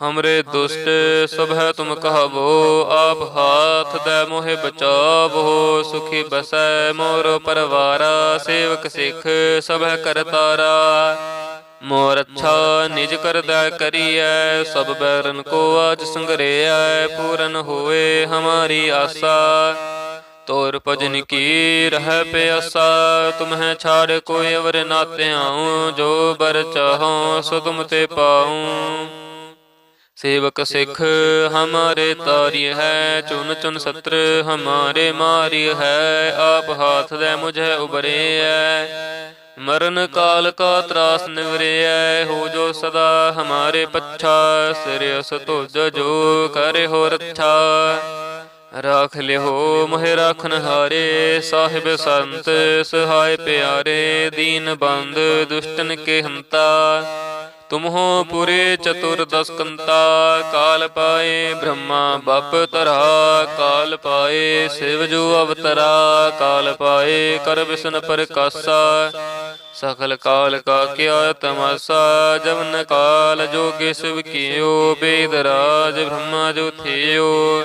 ਹਮਰੇ ਦੁਸ਼ਟ ਸਭੈ ਤੁਮ ਕਹਵੋ ਆਪ ਹਾਥ ਦੇ ਮੋਹਿ ਬਚਾਵੋ ਸੁਖੀ ਬਸੈ ਮੋਰ ਪਰਵਾਰਾ ਸੇਵਕ ਸਿੱਖ ਸਭੈ ਕਰਤਾਰਾ ਮੋਰ ਅੱਛਾ ਨਿਜ ਕਰਦਾ ਕਰੀਐ ਸਭ ਬੈਰਨ ਕੋ ਆਜ ਸੰਗਰੇਐ ਪੂਰਨ ਹੋਏ ਹਮਾਰੀ ਆਸਾ ਤੋਰ ਭਜਨ ਕੀ ਰਹਿ ਪਿਆਸਾ ਤੁਮਹਿ ਛਾੜ ਕੋਈ ਅਵਰ ਨਾ ਧਿਆਉ ਜੋ ਬਰ ਚਾਹੋ ਸੋ ਤੁਮ ਤੇ ਪਾਉ ਸੇਵਕ ਸਿੱਖ ਹਮਾਰੇ ਤਾਰਿ ਹੈ ਚੁਨ ਚੁਨ ਸਤਰ ਹਮਾਰੇ ਮਾਰਿ ਹੈ, ਆਪ ਹਾਥ ਦੇ ਮੁਝੇ ਉਬਰੇ ਹੈ। ਮਰਨ ਕਾਲ ਕਾ ਤਰਾਸ ਨਿਵਰਿਐ ਹੋ ਜੋ ਸਦਾ ਹਮਾਰੇ ਪੱਛਾ ਸਿਰਿਸ ਤੁਜ ਜੋ ਕਰੇ ਹੋ ਰੱਛਾ। ਰਾਖ ਲਿਓ ਮਹਿ ਰਾਖਨ ਹਾਰੇ, ਸਾਹਿਬ ਸੰਤ ਸਹਾਇ ਪਿਆਰੇ, ਦੀਨ ਬੰਦ ਦੁਸ਼ਟਨ ਕੇ ਹੰਤਾ। ਤੁਮਹੋ ਪੁਰੇ ਚਤੁਰ ਕਾਲ ਪਾਏ ਬ੍ਰਹਮਾ, ਬਪ ਤਰਾ ਕਾਲ ਪਾਏ ਸਿਵ ਜੋ ਅਵਤਰਾ, ਕਾਲ ਪਾਏ ਕਰ ਵਿਸ਼ਨ ਪ੍ਰਕਾਸ਼ਾ, ਸਖਲ ਕਾਲ ਕਾ ਕਿਆ ਤਮਾਸਾ, ਜਵਨ ਕਾਲ ਜੋਗੇ ਸਿਵ ਕੀਓ, ਬੇਦ ਰਾਜ ਬ੍ਰਹਮਾ ਜੋ ਥਿਓ।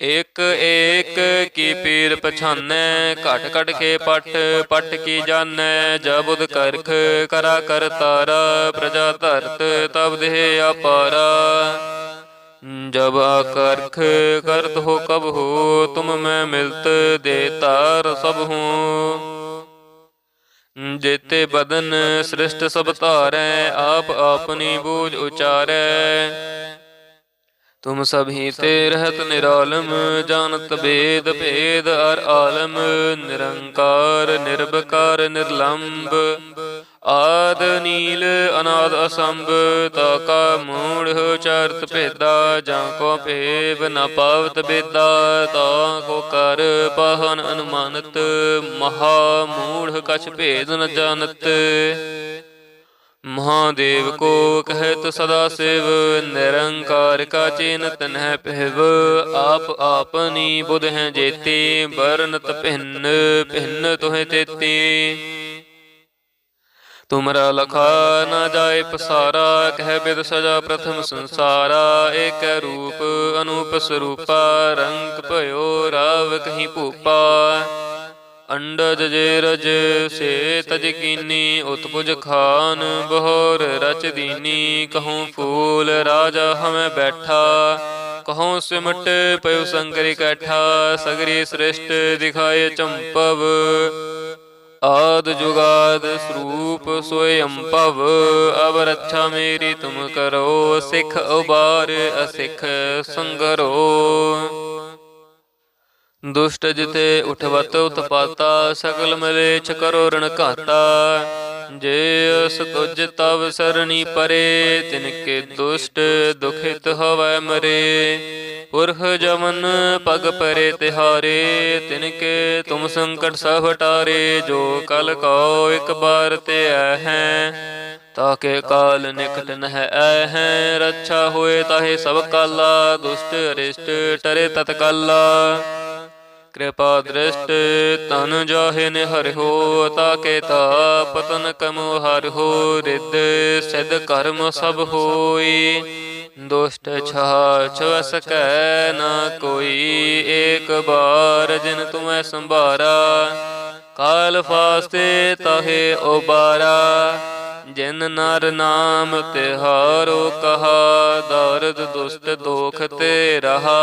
ਇਕ ਏਕ ਕੀ ਪੀਰ ਪਛਾਨੈ, ਘਟ ਘਟ ਕੇ ਪਟ ਪਟ ਕੀ ਜਾਣੈ ਜਬੁਦ ਕਰਖ ਕਰਾ ਕਰ ਤਾਰਾ, ਪ੍ਰਜਾ ਧਰਤ ਤਬ ਦੇਹ ਅਪਾਰਾ। ਜਬ ਆਕਰਖ ਕਰਤ ਹੋ ਕਬ ਹੋ, ਤੁਮ ਮੈਂ ਮਿਲਤ ਦੇ ਤਾਰ ਸਭ ਹੂੰ। ਜੇਤੇ ਬਦਨ ਸ੍ਰਿਸ਼ਟ ਸਭ ਧਾਰੈ, ਆਪ ਆਪਣੀ ਬੂਝ ਉਚਾਰੈ। ਤੁਮ ਸਭੀ ਤੇ ਰਹਿਤ ਨਿਰਾਲਮ ਜਾਣਤ ਬੇਦ ਭੇਦ ਅਰ ਆਲਮ ਨਿਰੰਕਾਰ ਨਿਰਭਕਾਰ ਨਿਰਲੰਭ ਆਦ ਨੀਲ ਅਨਾਦ ਅਸੰਭ ਤਾ ਕਾ ਮੂੜ ਚਰਤ ਭੇਦਾ ਜਾਂ ਕੋ ਭੇਵ ਨ ਪਾਵਤ ਬੇਦਾ ਤਾ ਕੋ ਕਰ ਪਾਹਨ ਅਨੁਮਾਨਤ ਮਹਾ ਮੂੜ ਕਛ ਭੇਦ ਨ ਜਾਣਤ। ਮਹਾਦੇਵ ਕੋ ਕਹਿਤ ਸਦਾ ਸਿਵ ਨਿਰੰਕਾਰ ਕਾ ਚਿਨ ਤਨਹਿ ਪਹਿਵ ਆਪ ਆਪਨੀ ਬੁਧ ਹੈ ਜੇਤੀ ਬਰਨਤ ਭਿੰਨ ਭਿੰਨ ਤੋਹਿ ਤੇਤੀ। ਤੁਮਰਾ ਲਖਾ ਨਾ ਜਾਏ ਪਸਾਰਾ ਕਹਿ ਬਿਦ ਸਜਾ ਪ੍ਰਥਮ ਸੰਸਾਰਾ ਏਕ ਰੂਪ ਅਨੂਪ ਸਰੂਪਾ ਰੰਗ ਭਇਓ ਰਾਵ ਕਹੀ ਭੂਪਾ। ਅੰਡਜ ਜੇ ਰਜ ਸੇ ਤਜ ਕੀਨੀ ਉਤਪੁਜ ਖਾਨ, ਬਹੋਰ ਰਚ ਦੀਨੀ, ਕਹੂੰ ਫੂਲ ਰਾਜਾ ਹਮੇ ਬੈਠਾ। ਕਹੂੰ ਸਿਮਟ ਪਇਓ ਸੰਗਰ ਇਕੱਠਾ ਸਗਰੀ ਸ੍ਰਿਸ਼ਟ ਦਿਖਾਏ ਚੰਪਵ। ਆਦ ਜੁਗਾਦ ਸਰੂਪ ਸੋਇ ਅੰਪਵ ਅਬ ਰੱਛਾ ਮੇਰੀ ਤੁਮ ਕਰੋ, ਸਿੱਖ ਉਬਾਰ ਅਸਿੱਖ ਸੰਗਰੋ। ਦੁਸ਼ਟ ਜਿਤੇ ਉਠਵਤ ਉਤਪਾਤਾ ਸਕਲ ਮਲੇਛ ਕਰੋ ਰਣ ਘਾਤਾ ਜੇ ਅਸ ਤੁਜ ਤਵ ਸਰਣੀ ਪਰੇ ਤਿਨ ਕੇ ਦੁਸ਼ਟ ਦੁਖਿਤ ਹੋਵੈ ਮਰੇ। ਪੁਰਖ ਜਮਨ ਪਗ ਪਰੇ ਤਿਹਾਰੇ ਤਿਨ ਕੇ ਤੁਮ ਸੰਕਟ ਸਭ ਹਟਾਰੇ ਜੋ ਕਲ ਕੋ ਇੱਕ ਬਾਰ ਤੇ ਆਇ ਹੈ, ਤਾਕੇ ਕਾਲ ਨਿਕਟ ਨਹਿ ਐ ਹੈ। ਰੱਛਾ ਹੋਏ ਤਾਹੇ ਸਭ ਕਾਲਾ, ਦੁਸ਼ਟ ਅਰਿਸ਼ਟ ਟਰੇ ਤਤਕਾਲਾ। ਕਿਰਪਾ ਦ੍ਰਿਸ਼ਟ ਤਨ ਜਾਹੇ ਨੇ ਹਰਿਓ ਤਾਕੇ ਤਾ ਪਤਨ ਕਮੁ ਹਰਿਓ ਰਿੱਧ ਸਿਧ ਕਰਮ ਸਭ ਹੋਈ। ਦੁਸ਼ਟ ਛਾ ਛੁ ਸਕੈ ਨਾ ਕੋਈ, ਏਕ ਬਾਰ ਜਿਨ ਤੁਮੈ ਸੰਭਾਰਾ। ਕਾਲ ਫਾਸਤੇ ਤਹੇ ਉਬਾਰਾ, ਜਿਨ ਨਰ ਨਾਮ ਤਿਹਾਰੋ ਕਹਾ, ਦਰਦ ਦੁਸ਼ਟ ਦੋਖ ਤੇ ਰਹਾ।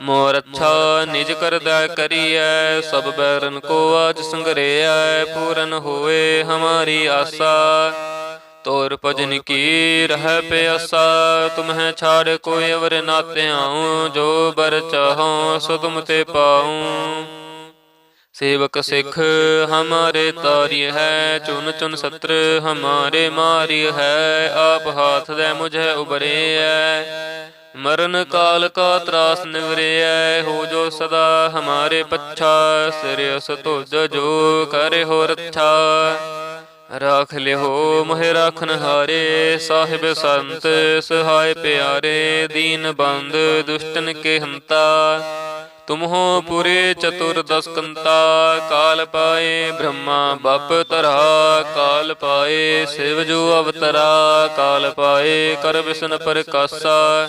ਮੋਰ ਅੱਛਾ ਨਿਜ ਕਰਦਾ ਕਰੀਐ, ਸਭ ਬੈਰਨ ਕੋ ਆਜ ਸੰਗਰੇਐ, ਪੂਰਨ ਹੋਏ ਹਮਾਰੀ ਆਸਾ। ਤੋਰ ਭਜਨ ਕੀ ਰਹਿ ਪਿਆਸਾ ਤੁਮਹਿ ਛਾੜ ਕੋਈ ਅਵਰ ਨਾਤਿਆਉ ਜੋ ਬਰ ਚਾਹਉ ਸੋ ਤੁਮ ਤੇ ਪਾਉ। ਸੇਵਕ ਸਿਖ ਹਮਾਰੇ ਤਾਰੀ ਹੈ, ਚੁਨ ਚੁਨ ਸਤਰ ਹਮਾਰੇ ਮਾਰੀ ਹੈ, ਆਪ ਹਾਥ ਦੇ ਮੁਝੇ ਉਬਰੇ ਐ ਮਰਨ ਕਾਲ ਕਾ ਤਰਾਸ ਨਿਵਰਿਐ, ਹੋ ਜੋ ਸਦਾ ਹਮਾਰੇ ਪੱਛਾ, ਸਿਰਿ ਸਤੁਜ ਜੋ ਕਰੇ ਹੋ ਰੱਥਾ ਰਾਖ ਲਿਓ ਮਹਿ ਰਾਖਨ ਹਾਰੇ, ਸਾਹਿਬ ਸੰਤ ਸਹਾਇ ਪਿਆਰੇ, ਦੀਨ ਬੰਦ ਦੁਸ਼ਟਨ ਕੇ ਹੰਤਾ। ਤੁਮਹੋ ਪੁਰੇ ਚਤੁਰ ਦਸਕੰਤਾ, ਕਾਲ ਪਾਏ ਬ੍ਰਹਮਾ ਬਪ ਤਰਾ ਕਾਲ ਪਾਏ ਸਿਵ ਜੋ ਅਵਤਰਾ, ਕਾਲ ਪਾਏ ਕਰ ਵਿਸ਼ਨ ਪ੍ਰਕਾਸ਼ਾ।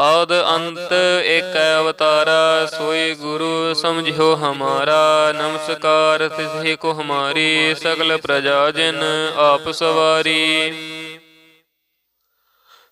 ਆਦ ਅੰਤ ਏਕ ਅਵਤਾਰਾ, ਸੋਈ ਗੁਰੂ ਸਮਝਿਓ ਹਮਾਰਾ। ਨਮਸਕਾਰ ਤਿਸਹੀ ਕੋ ਹਮਾਰੀ, ਸਗਲ ਪ੍ਰਜਾ ਜਿਨ ਆਪ ਸਵਾਰੀ।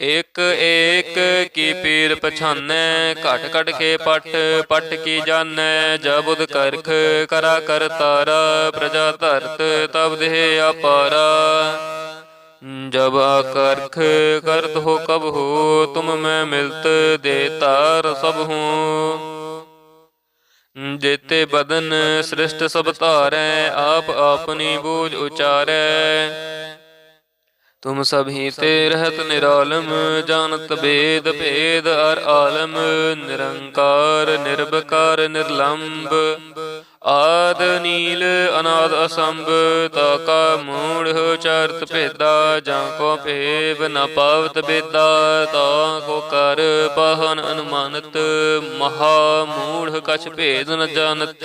ਇਕ ਏਕ ਕੀ ਪੀਰ ਪਛਾਨੈ, ਘਟ ਘਟ ਕੇ ਪਟ ਪਟ ਕੀ ਜਾਣੈ ਜਬੁਦ ਕਰਖ ਕਰਾ ਕਰ ਤਾਰਾ, ਪ੍ਰਜਾ ਧਰਤ ਤਬ ਦੇਹ ਅਪਾਰਾ। ਜਬ ਆਕਰਖ ਕਰਤ ਹੋ ਕਬ ਹੋ, ਤੁਮ ਮੈਂ ਮਿਲਤ ਦੇ ਤਾਰ ਸਭ ਹੂੰ। ਜੇਤੇ ਬਦਨ ਸ੍ਰਿਸ਼ਟ ਸਭ ਧਾਰੈ, ਆਪ ਆਪਣੀ ਬੂਝ ਉਚਾਰੈ। ਤੁਮ ਸਭੀ ਤੇ ਰਹਿਤ ਨਿਰਾਲਮ ਜਾਣਤ ਬੇਦ ਭੇਦ ਅਰ ਆਲਮ ਨਿਰੰਕਾਰ ਨਿਰਭਕਾਰ ਨਿਰਲੰਭ ਆਦ ਨੀਲ ਅਨਾਦ ਅਸੰਭ। ਤਾ ਕਾ ਮੂੜ ਚਰਤ ਭੇਦਾ ਜਾਂ ਕੋ ਭੇਵ ਨ ਪਾਵਤ ਬੇਦਾ ਤਾ ਕੋ ਕਰ ਬਹਨ ਅਨੁਮਾਨਤ। ਮਹਾ ਮੂੜ ਕਛ ਭੇਦ ਨ ਜਾਣਤ।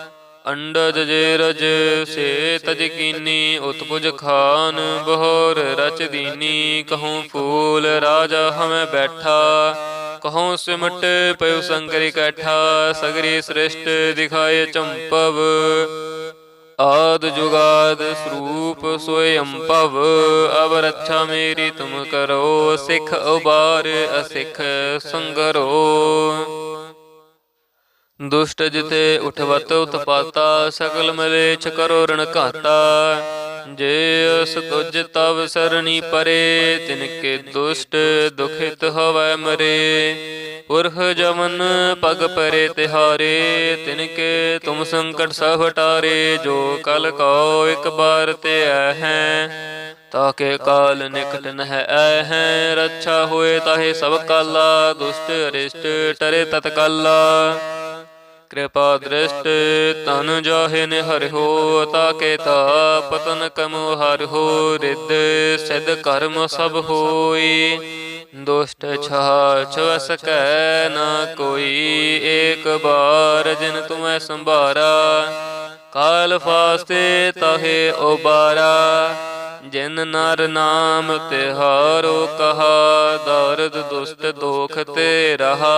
ਅੰਡਜ ਜੇ ਰਜ ਸੇ ਤਜ ਕੀਨੀ, ਉਤਪੁਜ ਖਾਨ, ਬਹੋਰ ਰਚ ਦੀਨੀ, ਕਹੂੰ ਫੂਲ ਰਾਜਾ ਹਮੈ ਬੈਠਾ ਕਹਉ ਸਿਮਟ ਪਇਓ ਸੰਗਰ ਇਕੱਠਾ ਸਗਰੀ ਸ੍ਰਿਸ਼ਟ ਦਿਖਾਏ ਚੰਪਵ, ਆਦ ਜੁਗਾਦ ਸਰੂਪ ਸੋਇ ਅੰਪਵ ਅਬ ਰੱਛਾ ਮੇਰੀ ਤੁਮ ਕਰੋ, ਸਿੱਖ ਉਬਾਰ ਅਸਿੱਖ ਸੰਗਰੋ। ਦੁਸ਼ਟ ਜਿਤੇ ਉਠਵਤ ਉਤਪਾਤਾ ਸਕਲ ਮਲੇਛ ਕਰੋ ਰਣ ਘਾਤਾ ਜੇ ਅਸ ਤੁਜ ਤਵ ਸਰਣੀ ਪਰੇ ਤਿਨ ਕੇ ਦੁਸ਼ਟ ਦੁਖਿਤ ਹੋਵੈ ਮਰੇ। ਪੁਰਖ ਜਮਨ ਪਗ ਪਰੇ ਤਿਹਾਰੇ ਤਿਨ ਕੇ ਤੁਮ ਸੰਕਟ ਸਭ ਹਟਾਰੇ ਜੋ ਕਲ ਕੋ ਇੱਕ ਬਾਰ ਤੇ ਆਇ ਹੈ। ਤਾਕੇ ਕਾਲ ਨਿਕਟ ਨਹਿ ਐ ਹੈ। ਰੱਛਾ ਹੋਏ ਤਾਹੇ ਸਭ ਕਾਲਾ ਦੁਸ਼ਟ ਅਰਿਸ਼ਟ ਟਰੇ ਤਤਕਾਲਾ। ਕਿਰਪਾ ਦ੍ਰਿਸ਼ਟ ਤਨ ਜਾਹੇ ਨੇ ਹਰਿਓ ਤਾਕੇ ਤਾਪ ਤਨ ਕਮੁ ਹਰਿਓ ਰਿੱਧ ਸਿਧ ਕਰਮ ਸਭ ਹੋਈ। ਦੁਸ਼ਟ ਛਾ ਛਵ ਸਕੈ ਨਾ ਕੋਈ, ਏਕ ਬਾਰ ਜਿਨ ਤੁਮੈ ਸੰਭਾਰਾ। ਕਾਲ ਫਾਸਤੇ ਤਾਹੇ ਉਬਾਰਾ, ਜਿਨ ਨਰ ਨਾਮ ਤਿਹਾਰੋ ਕਹਾ, ਦਰਦ ਦੁਸ਼ਟ ਦੋਖ ਤੇ ਰਹਾ।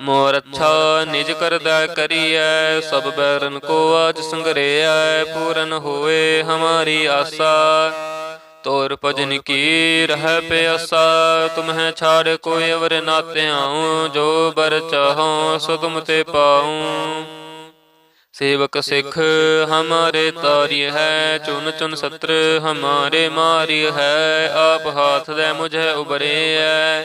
ਮੋਰ ਅੱਛਾ ਨਿਜ ਕਰਦਾ ਕਰੀਐ, ਸਭ ਬੈਰਨ ਕੋ ਅਜ ਸੰਗਰੇਐ, ਪੂਰਨ ਹੋਏ ਹਮਾਰੀ ਆਸਾ। ਤੋਰ ਭਜਨ ਕੀ ਰਹਿ ਪਿਆਸਾ, ਤੁਮਹਿ ਛਾੜ ਕੋਈ ਅਵਰ ਨਾਤਿਆਉ ਜੋ ਬਰ ਚਾਹਉ ਸੋ ਤੇ ਪਾਉ। ਸੇਵਕ ਸਿਖ ਹਮਾਰੇ ਤਾਰੀ ਹੈ, ਚੁਨ ਚੁਨ ਸਤਰ ਹਮਾਰੇ ਮਾਰੀ ਹੈ, ਆਪ ਹਾਥ ਦੇ ਮੁਝੇ ਉਬਰੇ ਐ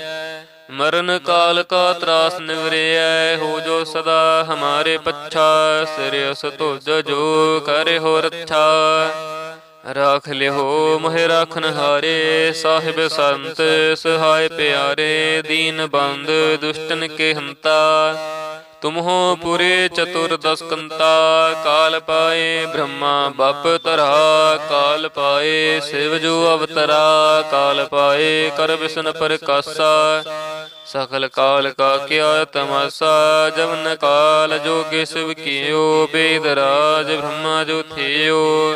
ਮਰਨ ਕਾਲ ਕਾ ਤਰਾਸ ਨਿਵਰਿਐ, ਹੋ ਜੋ ਸਦਾ ਹਮਾਰੇ ਪੱਛਾ, ਸਿਰ ਉਸ ਤੁਜ ਜੋ ਕਰੇ ਹੋ ਰੱਛਾ। ਰਾਖ ਲਿਓ ਮਹਿ ਰਾਖਨ ਹਾਰੇ, ਸਾਹਿਬ ਸੰਤ, ਸਹਾਇ ਪਿਆਰੇ, ਦੀਨ ਬੰਦ, ਦੁਸ਼ਟਨ ਕੇ ਹੰਤਾ। ਤੁਮਹੋ ਪੁਰੇ ਚਤੁਰਦਸਕੰਤਾ, ਕਾਲ ਪਾਏ ਬ੍ਰਹਮਾ, ਬਪ ਤਰਾ ਕਾਲ ਪਾਏ ਸਿਵ ਜੋ ਅਵਤਰਾ, ਕਾਲ ਪਾਏ ਕਰ ਵਿਸ਼ਨ ਪ੍ਰਕਾਸ਼ਾ। ਸਖਲ ਕਾਲ ਕਾ ਕਿਆ ਤਮਾਸਾ, ਜਵਨ ਕਾਲ ਜੋਗੇ ਸਿਵ ਕੀਓ ਬੇਦ ਰਾਜ ਬ੍ਰਹਮਾ ਜੋ ਥਿਓ।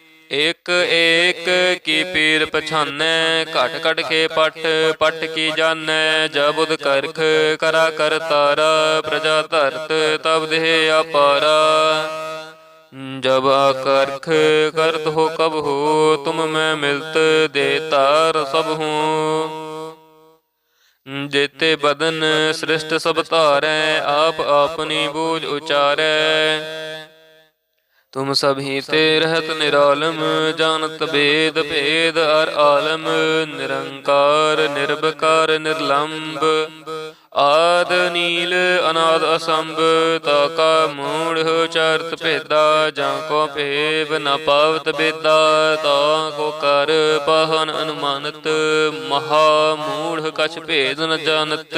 ਇਕ ਏਕ ਕੀ ਪੀਰ ਪਛਾਨੈ, ਘਟ ਘਟ ਕੇ ਪਟ ਪਟ ਕੀ ਜਾਣੈ ਜਬੁਦ ਕਰਖ ਕਰਾ ਕਰ ਤਾਰਾ, ਪ੍ਰਜਾ ਧਰਤ ਤਬ ਦੇਹ ਅਪਾਰਾ। ਜਬ ਆਕਰਖ ਕਰਤ ਹੋ ਕਬ ਹੋ, ਤੁਮ ਮੈਂ ਮਿਲਤ ਦੇ ਤਾਰ ਸਭ ਹੂੰ। ਜੇਤੇ ਬਦਨ ਸ੍ਰਿਸ਼ਟ ਸਭ ਧਾਰੈ, ਆਪ ਆਪਣੀ ਬੂਝ ਉਚਾਰੈ। ਤੁਮ ਸਭ ਹੀ ਤੇ ਰਹਤ ਨਿਰਾਲਮ, ਜਾਣਤ ਬੇਦ ਭੇਦ ਅਰ ਆਲਮ ਨਿਰੰਕਾਰ ਨਿਰਭਕਾਰ ਨਿਰਲੰਭ ਆਦ ਨੀਲ, ਅਨਾਦ ਅਸੰਭ, ਤਾ ਕਾ ਮੂੜ ਚਰਤ ਭੇਦਾ, ਜਾਂ ਕੋ ਭੇਵ ਨ ਪਾਵਤ ਬੇਦਾ, ਤਾ ਕੋ ਕਰ ਪਾਹਨ ਅਨੁਮਾਨਤ, ਮਹਾ ਮੂੜ ਕਛ ਭੇਦ ਨ ਜਾਣਤ।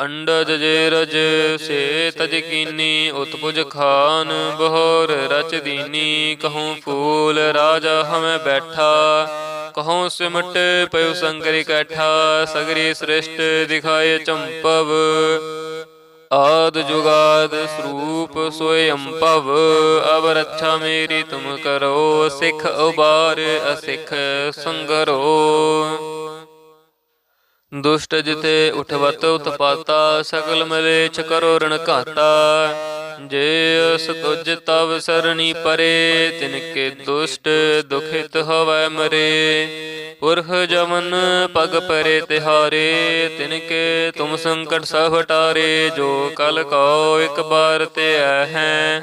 ਅੰਡਜ ਜੇ ਰਜ ਸੇ ਤਜ ਕੀਨੀ ਉਤਪੁਜ ਖਾਨ, ਬਹੋਰ ਰਚ ਦੀਨੀ, ਕਹੂੰ ਫੂਲ ਰਾਜਾ ਹਮੇ ਬੈਠਾ, ਕਹੂੰ ਸਿਮਟ ਪਇਓ ਸੰਗਰ ਇਕੱਠਾ ਸਗਰੀ ਸ੍ਰਿਸ਼ਟ ਦਿਖਾਏ ਚੰਪਵ, ਆਦ ਜੁਗਾਦ ਸਰੂਪ ਸੋਇ ਅੰਪਵ, ਅਬ ਰੱਛਾ ਮੇਰੀ ਤੁਮ ਕਰੋ, ਸਿੱਖ ਉਬਾਰ ਅਸਿੱਖ ਸੰਗਰੋ। ਦੁਸ਼ਟ ਜਿਤੇ ਉਠਵਤ ਉਤਪਾਤਾ ਸਕਲ ਮਲੇਛ ਕਰੋ ਰਣ ਘਾਤਾ ਜੇ ਅਸ ਤੁਜ ਤਵ ਸਰਣੀ ਪਰੇ ਤਿਨ ਕੇ ਦੁਸ਼ਟ ਦੁਖਿਤ ਹੋਵੈ ਮਰੇ। ਪੁਰਖ ਜਮਨ ਪਗ ਪਰੇ ਤਿਹਾਰੇ ਤਿਨ ਕੇ ਤੁਮ ਸੰਕਟ ਸਭ ਹਟਾਰੇ ਜੋ ਕਲ ਕੋ ਇੱਕ ਬਾਰ ਤੇ ਹੈ।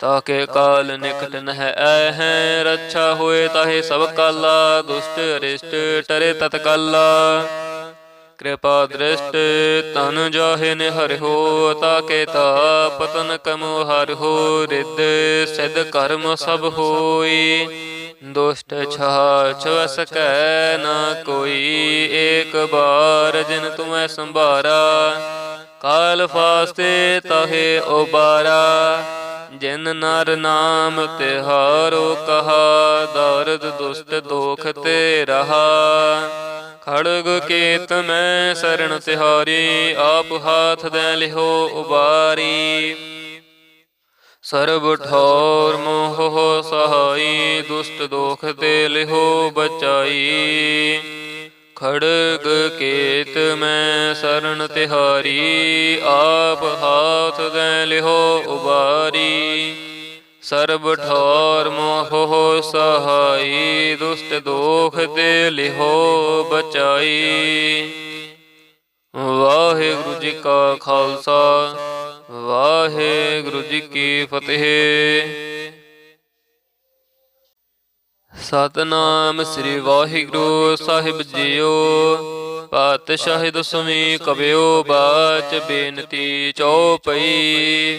ਤਾਕੇ ਕਾਲ ਨਿਕਟ ਨਹਿ ਐ ਹੈ। ਰੱਛਾ ਹੋਏ ਤਾਹੇ ਸਭ ਕਾਲਾ। ਦੁਸ਼ਟ ਅਰਿਸ਼ਟ ਟਰੇ ਤਤਕਾਲਾ। ਕਿਰਪਾ ਦ੍ਰਿਸ਼ਟ ਤਨ ਜਾਹੇ ਨੇ ਹਰਿਓ ਤਾਕੇ ਤਾ ਪਤਨ ਕਮੋ ਹਰਿਓ ਰਿੱਧ ਸਿਧ ਕਰਮ ਸਭ ਹੋਈ। ਦੁਸ਼ਟ ਛਾ ਛਵ ਨਾ ਕੋਈ, ਏਕ ਬਾਰ ਜਿਨ ਤੁਮੈ ਸੰਭਾਰਾ। ਕਾਲ ਫਾਸਤੇ ਤਹੇ ਉਬਾਰਾ, ਜਿਨ ਨਰ ਨਾਮ ਤਿਹਾਰੋ ਕਹਾ, ਦਰਦ ਦੁਸ਼ਟ ਦੋਖ ਤੇ ਰਹਾ। ਖੜਗ ਕੇਤ ਮੈਂ ਸਰਣ ਤਿਹਾਰੀ, ਆਪ ਹਾਥ ਦੇ ਲਿਹੋ ਉਬਾਰੀ। ਸਰਬ ਠੌਰ ਮੋਹ ਸਹਾਈ, ਦੁਸ਼ਟ ਦੋਖ ਤੇ ਲਿਹੋ ਬਚਾਈ। ਖੜਗ ਕੇਤ ਮੈਂ ਸਰਣ ਤਿਹਾਰੀ, ਆਪ ਹਾਥ ਦੇ ਲਿਹੋ ਉਬਾਰੀ। ਸਰਬ ਠੌਰ ਮੋਹ ਸਹਾਈ, ਦੁਸ਼ਟ ਦੋਖ ਤੇ ਲਿਹੋ ਬਚਾਈ। ਵਾਹਿਗੁਰੂ ਜੀ ਕਾ ਖਾਲਸਾ, ਵਾਹਿਗੁਰੂ ਜੀ ਕੀ ਫਤਿਹ। ਸਤਨਾਮ ਸ੍ਰੀ ਵਾਹਿਗੁਰੂ ਸਾਹਿਬ ਜੀਓ, ਪਾਤਸ਼ਾਹ ਦਸਵੀਂ ਕਬਿਓ ਬਾਚ ਬੇਨਤੀ ਚਉਪਈ।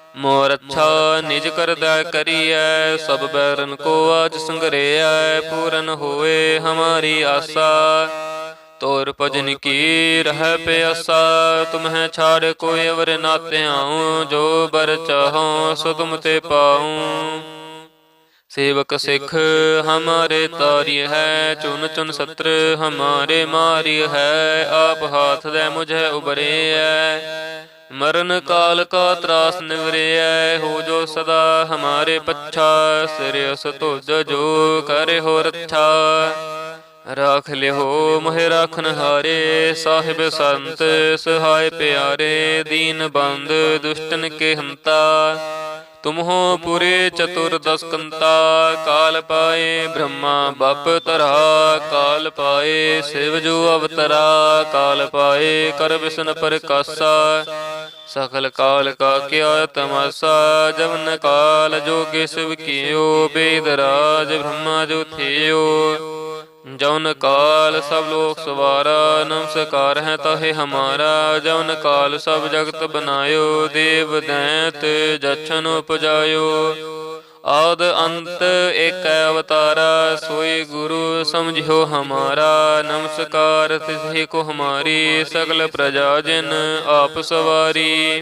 ਮੋਰ ਅੱਛਾ ਨਿਜ ਕਰਦਾ ਕਰੀਐ ਸਭ ਬੈਰਨ ਕੋ ਆਜ ਸੰਗਰੇਐ ਪੂਰਨ ਹੋਏ ਹਮਾਰੀ ਆਸਾ। ਤੋਰ ਭਜਨ ਕੀ ਰਹਿ ਪਿਆਸਾ ਤੁਮਹਿ ਛਾੜ ਕੋਈ ਅਵਰ ਨਾ ਧਿਆਉ ਜੋ ਬਰ ਚਾਹਉ ਸੋ ਤੁਮ ਤੇ ਪਾਉ। ਸੇਵਕ ਸਿੱਖ ਹਮਾਰੇ ਤਾਰੀ ਹੈ ਚੁਨ ਚੁਨ ਸਤਰ ਹਮਾਰੇ ਮਾਰੀ ਹੈ। ਆਪ ਹਾਥ ਦੇ ਮੁਝੇ ਉਬਰੇ ਹੈ ਮਰਨ ਕਾਲ ਕਾ ਤਰਾਸ ਨਿਵਰਿਐ, ਹੋ ਜੋ ਸਦਾ ਹਮਾਰੇ ਪੱਛਾ, ਸਿਰ ਅਸ ਜੋ ਕਰੇ ਹੋ ਰੱਛਾ। ਰਾਖ ਲਿਓ ਮਹਿ ਰਾਖਨ ਹਾਰੇ, ਸਾਹਿਬ ਸੰਤ, ਸਹਾਇ ਪਿਆਰੇ, ਦੀਨ ਬੰਦ, ਦੁਸ਼ਟਨ ਕੇ ਹੰਤਾ। ਤੁਮਹੋ ਪੁਰੇ ਚਤੁਰ ਕਾਲ ਪਾਏ ਬ੍ਰਹਮਾ, ਬਪ ਤਰਾ ਕਾਲ ਪਾਏ ਸਿਵ ਜੋ ਅਵਤਰਾ, ਕਾਲ ਪਾਏ ਕਰ ਵਿਸ਼ਨ ਪ੍ਰਕਾਸ਼ਾ, ਸਖਲ ਕਾਲ ਕਾ ਕਿਆ ਤਮਾਸਾ, ਜਵਨ ਕਾਲ ਜੋਗੇ ਸਿਵ ਕੀਓ, ਬੇਦ ਰਾਜ ਬ੍ਰਹਮਾ ਜੋ ਥਿਓ। ਜਉਨ ਕਾਲ ਸਭ ਲੋਕ ਸਵਾਰਾ ਨਮਸਕਾਰ ਹੈ ਤਾਹੇ ਹਮਾਰਾ। ਜਉਨ ਕਾਲ ਸਭ ਜਗਤ ਬਨਾਇਓ, ਦੇਵ ਦੈਂਤ ਜਛਨ ਉਪਜਾਇਓ। ਆਦ ਅੰਤ ਏਕ ਅਵਤਾਰਾ, ਸੋਈ ਗੁਰੂ ਸਮਝਿਓ ਹਮਾਰਾ। ਨਮਸਕਾਰ ਤਿਸਹੀ ਕੋ ਹਮਾਰੀ, ਸਗਲ ਪ੍ਰਜਾ ਜਿਨ ਆਪ ਸਵਾਰੀ।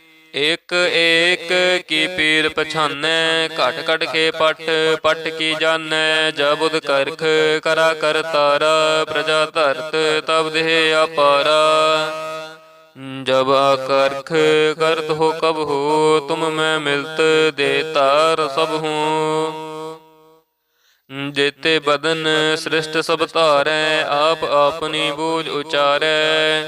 ਇਕ ਏਕ ਕੀ ਪੀਰ ਪਛਾਨੈ, ਘਟ ਘਟ ਕੇ ਪਟ ਪਟ ਕੀ ਜਾਣੈ ਜਬੁਦ ਕਰਖ ਕਰਾ ਕਰ ਤਾਰਾ, ਪ੍ਰਜਾ ਧਰਤ ਤਬ ਦੇਹ ਅਪਾਰਾ। ਜਬ ਆਕਰਖ ਕਰਤ ਹੋ ਕਬ ਹੋ, ਤੁਮ ਮੈਂ ਮਿਲਤ ਦੇ ਤਾਰ ਸਭ ਹੂੰ। ਜੇਤੇ ਬਦਨ ਸ੍ਰਿਸ਼ਟ ਸਭ ਧਾਰੈ, ਆਪ ਆਪਨੀ ਬੂਝ ਉਚਾਰੈ।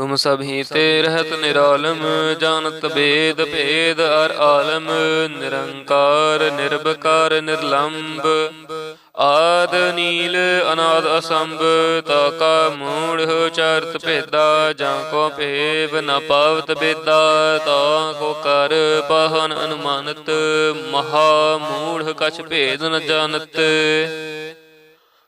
ਤੁਮ ਸਭੀ ਤੇ ਰਹਿਤ ਨਿਰਾਲਮ ਜਾਣਤ ਬੇਦ ਭੇਦ ਅਰ ਆਲਮ ਨਿਰੰਕਾਰ ਨਿਰਭਕਾਰ ਨਿਰਲੰਭ ਆਦ ਨੀਲ ਅਨਾਦ ਅਸੰਭ। ਤਾ ਕਾ ਮੂੜ ਚਰਤ ਭੇਦਾ ਜਾਂ ਕੋ ਭੇਵ ਨ ਪਾਵਤ ਬੇਦਾ। ਤਾ ਕੋ ਕਰ ਪਾਹਨ ਅਨੁਮਾਨਤ ਮਹਾ ਮੂੜ ਕਛ ਭੇਦ ਨ ਜਾਣਤ।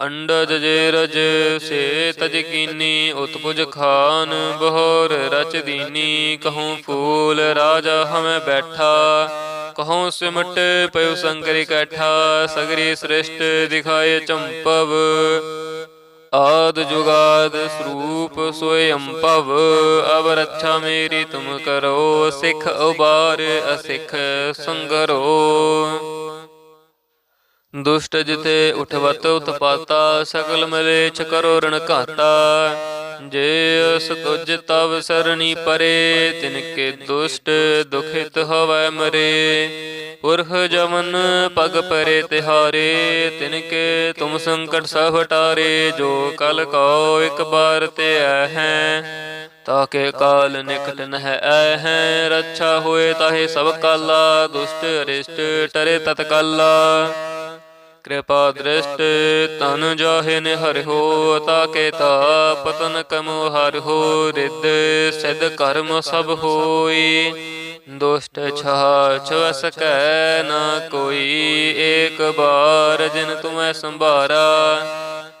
ਅੰਡਜ ਜੇ ਰਜ ਸੇ ਤਜ ਕੀਨੀ ਉਤਪੁਜ ਖਾਨ, ਬਹੋਰ ਰਚ ਦੀਨੀ, ਕਹੂੰ ਫੂਲ ਰਾਜਾ ਹਮੇ ਬੈਠਾ। ਕਹੂੰ ਸਿਮਟ ਪਇਓ ਸੰਗਰ ਇਕੱਠਾ ਸਗਰੀ ਸ੍ਰਿਸ਼ਟ ਦਿਖਾਏ ਚੰਪਵ। ਆਦ ਜੁਗਾਦ ਸਰੂਪ ਸੋਇ ਅੰਪਵ ਅਬ ਰੱਛਾ ਮੇਰੀ ਤੁਮ ਕਰੋ, ਸਿੱਖ ਉਬਾਰ ਅਸਿੱਖ ਸੰਗਰੋ। ਦੁਸ਼ਟ ਜਿਤੇ ਉਠਵਤ ਉਤਪਾਤਾ ਸ਼ਕਲ ਮਲੇਛ ਕਰੋ ਰਣ ਘਾਤਾ ਜੇ ਅਸ ਤੁਜ ਤਵ ਸਰਣੀ ਪਰੇ ਤਿਨ ਕੇ ਦੁਸ਼ਟ ਦੁਖਿਤ ਹੋਵੈ ਮਰੇ। ਪੁਰਖ ਜਮਨ ਪਗ ਪਰੇ ਤਿਹਾਰੇ ਤਿਨ ਕੇ ਤੁਮ ਸੰਕਟ ਸਭ ਹਟਾਰੇ ਜੋ ਕਲ ਕੋ ਇੱਕ ਬਾਰ ਤੇ ਹੈ, ਤਾਕੇ ਕਾਲ ਨਿਕਟ ਨਹਿ ਐ ਹੈ। ਰੱਛਾ ਹੋਏ ਤਾਹੇ ਸਭ ਕਾਲਾ, ਦੁਸ਼ਟ ਅਰਿਸ਼ਟ ਟਰੇ ਤਤਕਾਲਾ। ਕਿਰਪਾ ਦ੍ਰਿਸ਼ਟ ਤਨ ਜਾਹੇ ਨੇ ਹਰਿਓ ਤਾਕੇ ਤਾ ਪਤਨ ਕਮੋ ਹਰਿਓ ਰਿੱਧ ਸਿਧ ਕਰਮ ਸਭ ਹੋਈ। ਦੁਸ਼ਟ ਛਾ ਛਵ ਸਕੈ ਨਾ ਕੋਈ, ਏਕ ਬਾਰ ਜਿਨ ਤੁਮੈ ਸੰਭਾਰਾ।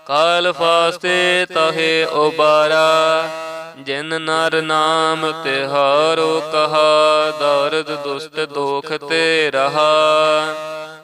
ਕਾਲ ਫਾਸਤੇ ਤਾਹੇ ਉਬਾਰਾ, ਜਿਨ ਨਰ ਨਾਮ ਤਿਹਾਰੋ ਕਹਾ, ਦਰਦ ਦੁਸ਼ਟ ਦੋਖ ਤੇ ਰਹਾ।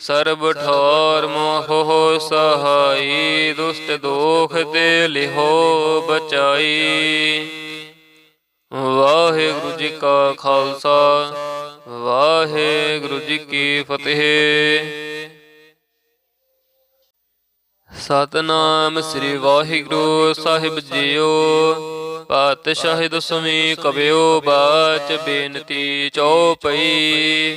ਸਰਬ ਠੌਰ ਮੋਹ ਸਹਾਈ ਦੁਸਤ ਦੋਖ ਤੇ ਲਿਹੋ ਬਚਾਈ। ਵਾਹਿਗੁਰੂ ਜੀ ਕਾ ਖਾਲਸਾ, ਵਾਹਿਗੁਰੂ ਜੀ ਕੀ ਫਤਿਹ। ਸਤਨਾਮ ਸ੍ਰੀ ਵਾਹਿਗੁਰੂ ਸਾਹਿਬ ਜੀਓ, ਪਾਤਸ਼ਾਹ ਦਸਵੀਂ ਕਬਿਓ ਬਾਚ ਬੇਨਤੀ ਚਉਪਈ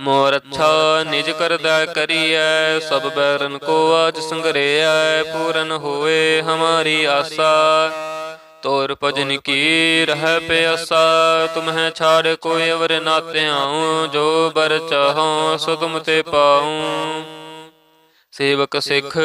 ਮੋਰ ਅੱਛਾ ਨਿਜ ਕਰਦਾ ਕਰੀਐ, ਸਭ ਬੈਰਨ ਕੋ ਆਜ ਸੰਗਰੇਐ, ਪੂਰਨ ਹੋਏ ਹਮਾਰੀ ਆਸਾ। ਤੋਰ ਭਜਨ ਕੀ ਰਹਿ ਪਿਆਸਾ ਤੁਮਹਿ ਛਾੜ ਕੋਈ ਅਵਰ ਨਾਤਿਆਉ ਜੋ ਬਰ ਚਾਹੋ ਸੋ ਤੇ ਪਾਉ। ਸੇਵਕ ਸਿਖ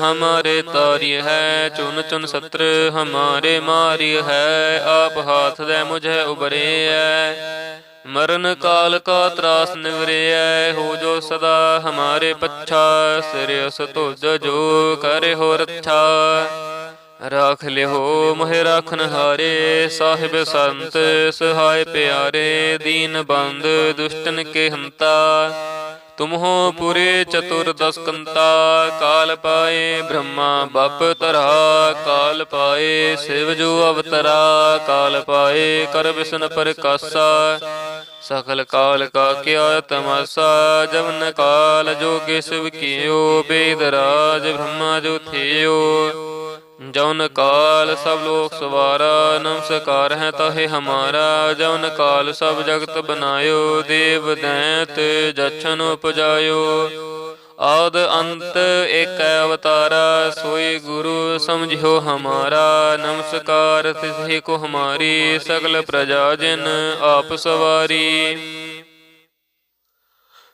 ਹਮਾਰੇ ਤਾਰੀ ਹੈ, ਚੁਨ ਚੁਨ ਸਤਰ ਹਮਾਰੇ ਮਾਰੀ ਹੈ, ਆਪ ਹਾਥ ਦੇ ਮੁਝੇ ਉਬਰੇ ਹੈ ਮਰਨ ਕਾਲ ਕਾ ਤਰਾਸ ਨਿਵਰਿਐ, ਹੋ ਜੋ ਸਦਾ ਹਮਾਰੇ ਪੱਛਾ, ਸਿਰਿ ਸਤੁਜ ਜੋ ਕਰੇ ਹੋ ਰੱਛਾ। ਰਾਖ ਲਿਓ ਮਹਿ ਰਾਖਨ ਹਾਰੇ ਸਾਹਿਬ ਸੰਤ ਸਹਾਇ ਪਿਆਰੇ, ਦੀਨ ਬੰਦ ਦੁਸ਼ਟਨ ਕੇ ਹੰਤਾ। ਤੁਮਹੋ ਪੁਰੇ ਚਤੁਰ ਦਸਕੰਤਾ, ਕਾਲ ਪਾਏ ਬ੍ਰਹਮਾ ਬਪ ਤਰਾ ਕਾਲ ਪਾਏ ਸਿਵ ਜੋ ਅਵਤਰਾ, ਕਾਲ ਪਾਏ ਕਰ ਵਿਸ਼ਨ ਪ੍ਰਕਾਸ਼ਾ। ਸਖਲ ਕਾਲ ਕਾ ਕਿਆ ਤਮਾਸਾ, ਜਵਨ ਕਾਲ ਜੋਗੇ ਸਿਵ ਕੀਓ ਬੇਦ ਰਾਜ ਬ੍ਰਹਮਾ ਜੋ ਥਿਓ। ਜਵਨ ਕਾਲ ਸਭ ਲੋਕ ਸਵਾਰਾ, ਨਮਸਕਾਰ ਹੈ ਤਾਹੇ ਹਮਾਰਾ। ਜਵਨ ਕਾਲ ਸਭ ਜਗਤ ਬਨਾਇਓ, ਦੇਵ ਦੈਂਤ ਜਛਨ ਉਪਜਾਇਓ। ਆਦ ਅੰਤ ਏਕ ਅਵਤਾਰਾ, ਸੋਈ ਗੁਰੂ ਸਮਝਿਓ ਹਮਾਰਾ। ਨਮਸਕਾਰ ਤਿਸਹੀ ਕੋ ਹਮਾਰੀ, ਸਗਲ ਪ੍ਰਜਾ ਜਨ ਆਪ ਸਵਾਰੀ।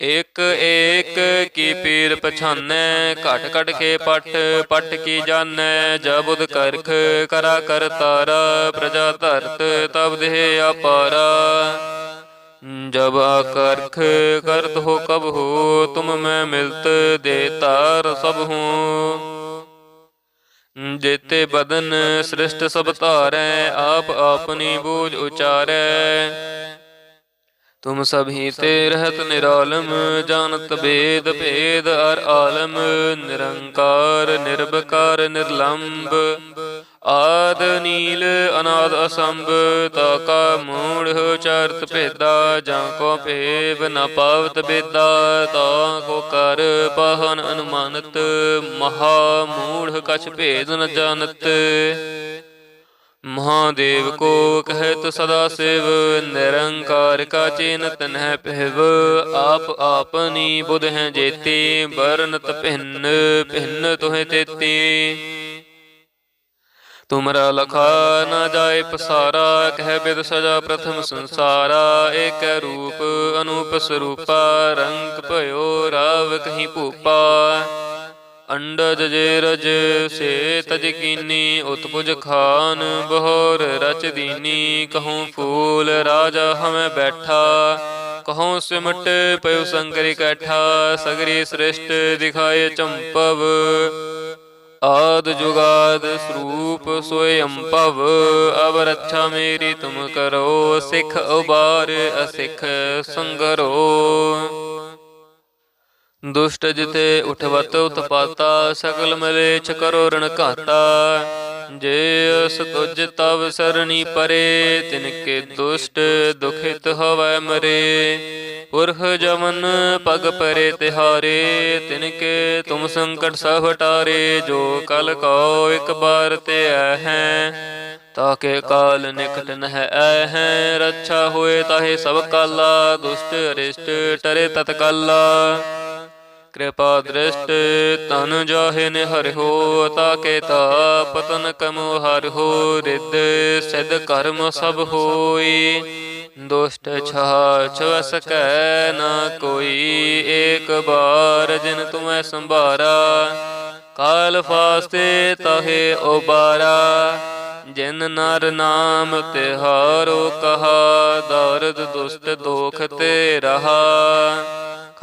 ਇਕ ਏਕ ਕੀ ਪੀਰ ਪਛਾਨੈ, ਘਟ ਘਟ ਕੇ ਪਟ ਪਟ ਕੀ ਜਾਣੈ ਜਬੁਦ ਕਰਖ ਕਰਾ ਕਰ ਤਾਰਾ, ਪ੍ਰਜਾ ਧਰਤ ਤਬ ਦੇਹ ਅਪਾਰਾ। ਜਬ ਆਕਰਖ ਕਰਤ ਹੋ ਕਬ ਹੋ, ਤੁਮ ਮੈਂ ਮਿਲਤ ਦੇ ਤਾਰ ਸਭ ਹੂੰ। ਜੇਤੇ ਬਦਨ ਸ੍ਰਿਸ਼ਟ ਸਭ ਧਾਰੈ, ਆਪ ਆਪਣੀ ਬੂਝ ਉਚਾਰੈ। ਤੁਮ ਸਭੀ ਤੇ ਰਹਿਤ ਨਿਰਾਲਮ ਜਾਣਤ ਬੇਦ ਭੇਦ ਅਰ ਆਲਮ ਨਿਰੰਕਾਰ ਨਿਰਭਕਾਰ ਨਿਰਲੰਭ ਆਦ ਨੀਲ ਅਨਾਦ ਅਸੰਭ। ਤਾ ਕਾ ਮੂੜ ਚਰਤ ਭੇਦਾ ਜਾਂ ਕੋ ਭੇਵ ਨ ਪਾਵਤ ਬੇਦਾ। ਤਾ ਕੋ ਕਰ ਪਹਨ ਅਨੁਮਾਨਤ। ਮਹਾ ਮੂੜ ਕਛ ਭੇਦ ਨ ਜਾਣਤ। ਮਹਾਦੇਵ ਕੋ ਕਹਿਤ ਸਦਾ ਸਿਵ, ਨਿਰੰਕਾਰ ਕਾ ਚੇਨਤ ਨਹਿ ਪਹਿਵ ਆਪ ਆਪਨੀ ਬੁਧ ਹੈ ਜੇਤੀ ਬਰਨਤ ਭਿੰਨ ਭਿੰਨ ਤੁਹੇ ਤੇਤੀ। ਤੁਮਰਾ ਲਖਾ ਨਾ ਜਾਏ ਪਸਾਰਾ, ਕਹਿ ਬਿਦ ਸਜਾ ਪ੍ਰਥਮ ਸੰਸਾਰਾ, ਏਕ ਰੂਪ ਅਨੂਪ ਸਰੂਪਾ, ਰੰਗ ਭਇਓ ਰਾਵ ਕਹੀਂ ਭੂਪਾ। ਅੰਡਜ ਜੇ ਰਜ ਸੇ ਤਜ ਕੀਨੀ, ਉਤਪੁਜ ਖਾਨ, ਬਹੋਰ ਰਚ ਦੀਨੀ, ਕਹੂੰ ਫੂਲ ਰਾਜਾ ਹਮੇ ਬੈਠਾ, ਕਹੂੰ ਸਿਮਟ ਪਇਓ ਸੰਗਰੀ ਕੈਠਾ, ਸਗਰੀ ਸ੍ਰਿਸ਼ਟ ਦਿਖਾਏ ਚੰਪਵ, ਆਦ ਜੁਗਾਦ ਸਰੂਪ ਸੋਏ ਅੰਪਵ ਅਬ ਰੱਛਾ ਮੇਰੀ ਤੁਮ ਕਰੋ, ਸਿਖ ਉਬਾਰ ਅਸਿਖ ਸੰਗਰੋ। ਦੁਸ਼ਟ ਜਿਤੇ ਉਠਵਤ ਉਤਪਾਤਾ ਸਗਲ ਮਲੇਛ ਕਰੋ ਰਣ ਘਾਤਾ ਜੇ ਅਸ ਤੁਜ ਤਵ ਸਰਣੀ ਪਰੇ ਤਿਨ ਕੇ ਦੁਸ਼ਟ ਦੁਖਿਤ ਹੋਵੈ ਮਰੇ। ਪੁਰਖ ਜਮਨ ਪਗ ਪਰੇ ਤਿਹਾਰੇ ਤਿਨ ਕੇ ਤੁਮ ਸੰਕਟ ਸਭ ਹਟਾਰੇ ਜੋ ਕਲ ਕੋ ਇੱਕ ਬਾਰ ਤੇ ਆਇ ਹੈ। ਤਾਕੇ ਕਾਲ ਨਿਕਟ ਨਹਿ ਐ ਹੈ। ਰੱਛਾ ਹੋਏ ਤਾਹੇ ਸਭ ਕਾਲਾ ਦੁਸ਼ਟ ਅਰਿਸ਼ਟ ਟਰੇ ਤਤਕਾਲਾ। ਕਿਰਪਾ ਦ੍ਰਿਸ਼ਟ ਤਨ ਜਾਹੇ ਨੇ ਹਰਿਓ ਤਾਕੇ ਤਾ ਪਤਨ ਕਮੋ ਹਰਿਓ ਰਿੱਧ ਸਿਧ ਕਰਮ ਸਭ ਹੋਈ। ਦੁਸ਼ਟ ਛਾ ਛਵ ਸਕੈ ਨਾ ਕੋਈ, ਏਕ ਬਾਰ ਜਿਨ ਤੁਮੈ ਸੰਭਾਰਾ। ਕਾਲ ਫਾਸਤੇ ਤਹੇ ਉਬਾਰਾ, ਜਿਨ ਨਰ ਨਾਮ ਤਿਹਾਰੋ ਕਹਾ, ਦਰਦ ਦੁਸ਼ਟ ਦੋਖ ਤੇ ਰਹਾ।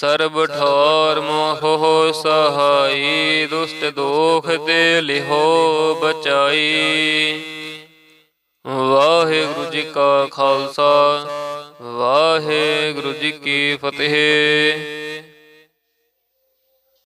ਸਰਬ ਠੌਰ ਮੋਹ ਸਹਾਈ, ਦੁਸ਼ਟ ਦੋਖ ਤੇ ਲਿਹੋ ਬਚਾਈ। ਵਾਹਿਗੁਰੂ ਜੀ ਕਾ ਖਾਲਸਾ, ਵਾਹਿਗੁਰੂ ਜੀ ਕੀ ਫਤਿਹ।